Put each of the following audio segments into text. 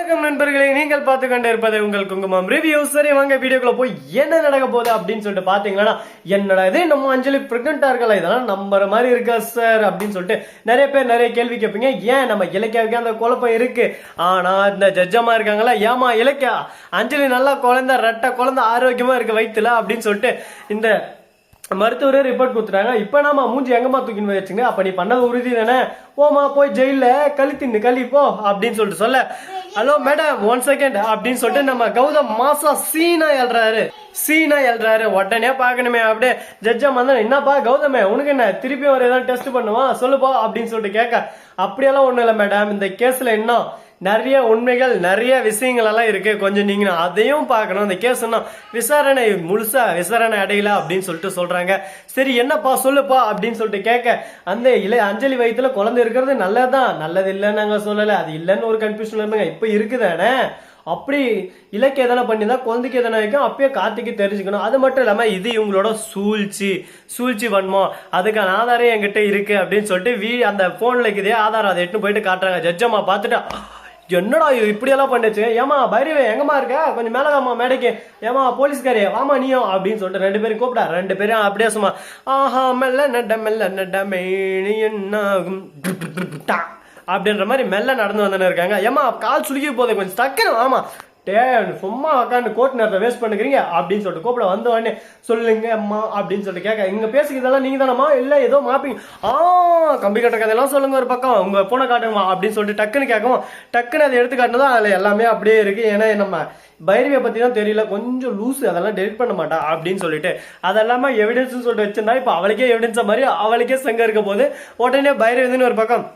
வணக்கம் நண்பர்களே நீங்கள் பார்த்து கொண்டு இருப்பது உங்கள் குங்குமம் ரிவ்யூ சரி வாங்க வீடியோக்குள்ள போய் என்ன நடக்க போகுது அப்படின்னு சொல்லிட்டு பாத்தீங்கன்னா என்னடா இது நம்ம அஞ்சலி பிரெக்னெண்டா இருக்கல இதெல்லாம் நம்புற மாதிரி இருக்கா சார் அப்படின்னு சொல்லிட்டு நிறைய பேர் நிறைய கேள்வி கேட்பீங்க. ஏன் நம்ம இலக்கியாவுக்கு அந்த குழப்பம் இருக்கு? ஆனா இந்த ஜட்ஜமா இருக்காங்களா ஏமா இலக்கியா? அஞ்சலி நல்லா குழந்தை ரெட்ட குழந்தை ஆரோக்கியமா இருக்கு வயித்துல அப்படின்னு சொல்லிட்டு இந்த மருத்துவரே ரிப்போர்ட் கொடுத்துட்டாங்க. இப்போ நாம மூஞ்சி எங்கம்மா தூக்கின்னு வச்சுங்க அப்ப நீ பண்ணது உறுதி தானே? ஓமா போய் ஜெயில கழி தின்னு கழி போ அப்படின்னு சொல்லிட்டு சொல்ல. ஹலோ மேடம் ஒன் செகண்ட் அப்படின்னு சொல்லிட்டு நம்ம கௌதம் மாசா சீனா எழுறாரு. சீனா எழுறாரு. உடனே பார்க்கணுமே அப்படியே. ஜட்ஜம் வந்து என்னப்பா கௌதமே உனக்கு என்ன? திருப்பி ஒரு ஏதாவது டெஸ்ட் பண்ணுவான்? சொல்லுப்பா அப்படின்னு சொல்லிட்டு கேட்க. அப்படியெல்லாம் ஒண்ணும் இல்லை மேடம் இந்த கேஸ்ல இன்னும் நிறைய உண்மைகள் நிறைய விஷயங்கள் எல்லாம் இருக்கு. கொஞ்சம் நீங்க அதையும் பார்க்கணும். இந்த கேஸ் இன்னும் விசாரணை முழுசா விசாரணை அடையல அப்படின்னு சொல்லிட்டு சொல்றாங்க. சரி என்னப்பா சொல்லுப்பா அப்படின்னு சொல்லிட்டு கேட்க அந்த இலை அஞ்சலி வயிற்றுல குழந்தை இருக்கிறது நல்லதுதான் நல்லது? இல்லைன்னு நாங்க சொல்லல. அது இல்லைன்னு ஒரு கன்ஃபியூஷன் இருந்தாங்க இப்ப இருக்குதானே? அப்படி இலக்கு எதனா பண்ணியிருந்தா குழந்தைக்கு எதனா வைக்கும்? அப்பயே கார்த்திக்கு தெரிஞ்சுக்கணும். அது மட்டும் இல்லாம இது இவங்களோட சூழ்ச்சி. சூழ்ச்சி வன்மம். அதுக்கான ஆதாரம் என்கிட்ட இருக்கு அப்படின்னு சொல்லிட்டு வீ அந்த போன்ல இருக்குதே. ஆதாரம். அதை எட்டுன்னு போயிட்டு காட்டுறாங்க. ஜட்ஜம்மா பார்த்துட்டு என்னடா இப்படியெல்லாம் பண்ணுச்சு? ஏமா பைரவே எங்கம்மா இருக்க? கொஞ்சம் மேலதாம்மா வாமா மேடைக்கு. ஏமா போலீஸ்காரே வாமா நீயும் அப்படின்னு சொல்லிட்டு ரெண்டு பேரும் கூப்பிடா ரெண்டு பேரும் அப்படியே சும்மா ஆஹா மெல்ல நட மெல்ல நட மேனி என்னாகும்? அப்படின்ற மாதிரி மெல்ல நடந்து வந்துன்னு இருக்காங்க. ஏமா கால் சுலுக்கி போதே கொஞ்சம் டக்குனு ஆமா டே சும்மா உட்காந்து கோர்ட் நேரத்தை வேஸ்ட் பண்ணுக்கிறீங்க. அப்படின்னு சொல்லிட்டு கூப்பிட வந்த உடனே சொல்லுங்க அம்மா அப்படின்னு சொல்லிட்டு கேட்க இங்க பேசுகிறதெல்லாம் நீங்க தானம்மா இல்ல ஏதோ மாப்பிங் ஆ கம்பி கட்ட கதையெல்லாம் சொல்லுங்க ஒரு பக்கம். உங்க பூனை காட்டுங்கம்மா அப்படின்னு சொல்லிட்டு டக்குன்னு கேட்கவும் டக்குன்னு அதை எடுத்து காட்டினதும் அதுல எல்லாமே அப்படியே இருக்கு. ஏன்னா நம்ம பைரவியை பத்தி தான் தெரியல. கொஞ்சம் லூஸு அதெல்லாம் டெலிட் பண்ண மாட்டா அப்படின்னு சொல்லிட்டு. அதெல்லாம எவிடன்ஸ் சொல்லிட்டு வச்சிருந்தா இப்போ அவளுக்கே எவிடன்ஸ் மாதிரி அவளுக்கே சங்க இருக்க போது உடனே பைரவிதுன்னு ஒரு பக்கம்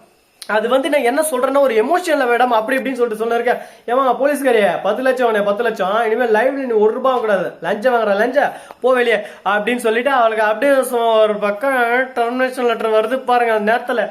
அது வந்து நான் என்ன சொல்றேன்னா ஒரு எமோஷனில் மேடம் அப்படி இப்படின்னு சொல்லிட்டு சொன்னிருக்கேன் ஏமா போலீஸ்காரிய பத்து லட்சம் அவனே பத்து லட்சம். இனிமேல் லைவ்ல நீ ஒரு ரூபாய் கூடாது லஞ்சம் வாங்குற லஞ்ச போ வெளியே அப்படின்னு சொல்லிட்டு அவளுக்கு அப்படியே ஒரு பக்கம் டெர்மினேஷன் லெட்டர் வருது பாருங்க அந்த நேரத்துல.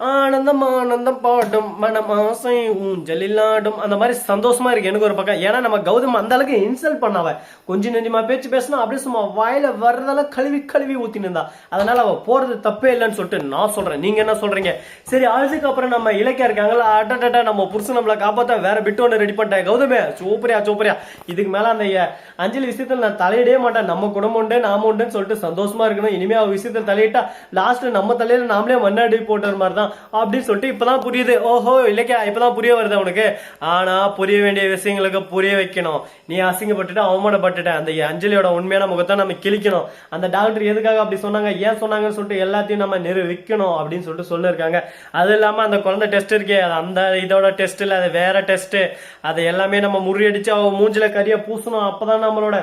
ஆனந்தம் ஆனந்தம் பாடும் மனம் ஆசை ஊஞ்சலில்லாடும் அந்த மாதிரி சந்தோஷமா இருக்கு எனக்கு ஒரு பக்கம். ஏன்னா நம்ம கௌதம் அந்த அளவுக்கு இன்சல்ட் பண்ணாவ. கொஞ்சம் நெஞ்சமா பேச்சு பேசினா அப்படியே சும்மா வாயில வர்றதெல்லாம் கழுவி கழுவி ஊத்தின்னு இருந்தா. அதனால அவ போறது தப்பே இல்லைன்னு சொல்லிட்டு நான் சொல்றேன். நீங்க என்ன சொல்றீங்க? சரி அதுக்கு அப்புறம் நம்ம இலக்கியா இருக்காங்களா அட்டா நம்ம புருஷன் நம்மளை காப்பாத்த வேற பிட்டு ஒன்று ரெடி பண்ணிட்டேன். கௌதமே சூப்பரியா சூப்பரியா. இதுக்கு மேல அந்த அஞ்சலி விஷயத்துல நான் தலையிடவே மாட்டேன். நம்ம குடும்பம் உண்டு நாம உண்டுன்னு சொல்லிட்டு சந்தோஷமா இருக்கணும். இனிமே அவ விஷயத்துல தலையிட்டா லாஸ்ட் நம்ம தலையில நாமளே மண்ணாடி போட்டுற மாதிரி தான் அப்படின்னு சொல்லிட்டு இப்பதான் புரியுது. ஓஹோ இல்லைக்கா இப்பதான் புரிய வருது உனக்கு. ஆனா புரிய வேண்டிய விஷயங்களுக்கு புரிய வைக்கணும். நீ அசிங்கப்பட்டுட்டு அவமானப்பட்டுட்ட. அந்த அஞ்சலியோட உண்மையான முகத்தை நம்ம கிழிக்கணும். அந்த டாக்டர் எதுக்காக அப்படி சொன்னாங்க ஏன் சொன்னாங்கன்னு சொல்லிட்டு எல்லாத்தையும் நம்ம நிரூபிக்கணும் அப்படின்னு சொல்லிட்டு சொல்லியிருக்காங்க அது இல்லாம அந்த குழந்தை டெஸ்ட் இருக்கே. அது அந்த இதோட டெஸ்ட் இல்ல அது வேற டெஸ்ட் அதை எல்லாமே நம்ம முறியடிச்சு அவ மூஞ்சில கறியை பூசணும். அப்பதான் நம்மளோட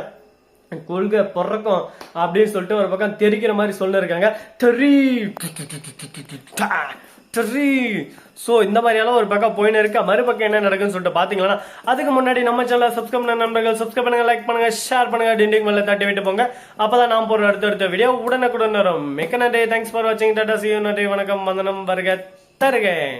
கொள்கை பிறக்கும் அப்படின்னு சொல்லிட்டு ஒரு பக்கம் தெரிக்கிற மாதிரி சொல்லிருக்காங்க. தெரி தெரி ஸோ இந்த மாதிரியெல்லாம் ஒரு பக்கம் போயின்னு இருக்கா. மறுபக்கம் என்ன நடக்குன்னு சொல்லிட்டு பாத்தீங்கன்னா அதுக்கு முன்னாடி நம்ம சேனல் சப்ஸ்கிரைப் பண்ண நண்பர்கள் சப்ஸ்கிரைப் பண்ணுங்க லைக் பண்ணுங்க ஷேர் பண்ணுங்க டிண்டிங் மேல தட்டி விட்டு போங்க. அப்பதான் நான் போற அடுத்த அடுத்த வீடியோ உடனுக்குடன் வரும். மிக்க நன்றி. தேங்க்ஸ் ஃபார் வாட்சிங் டாடா சி நன்றி. வணக்கம். வந்தனம். வருக. தருகேன்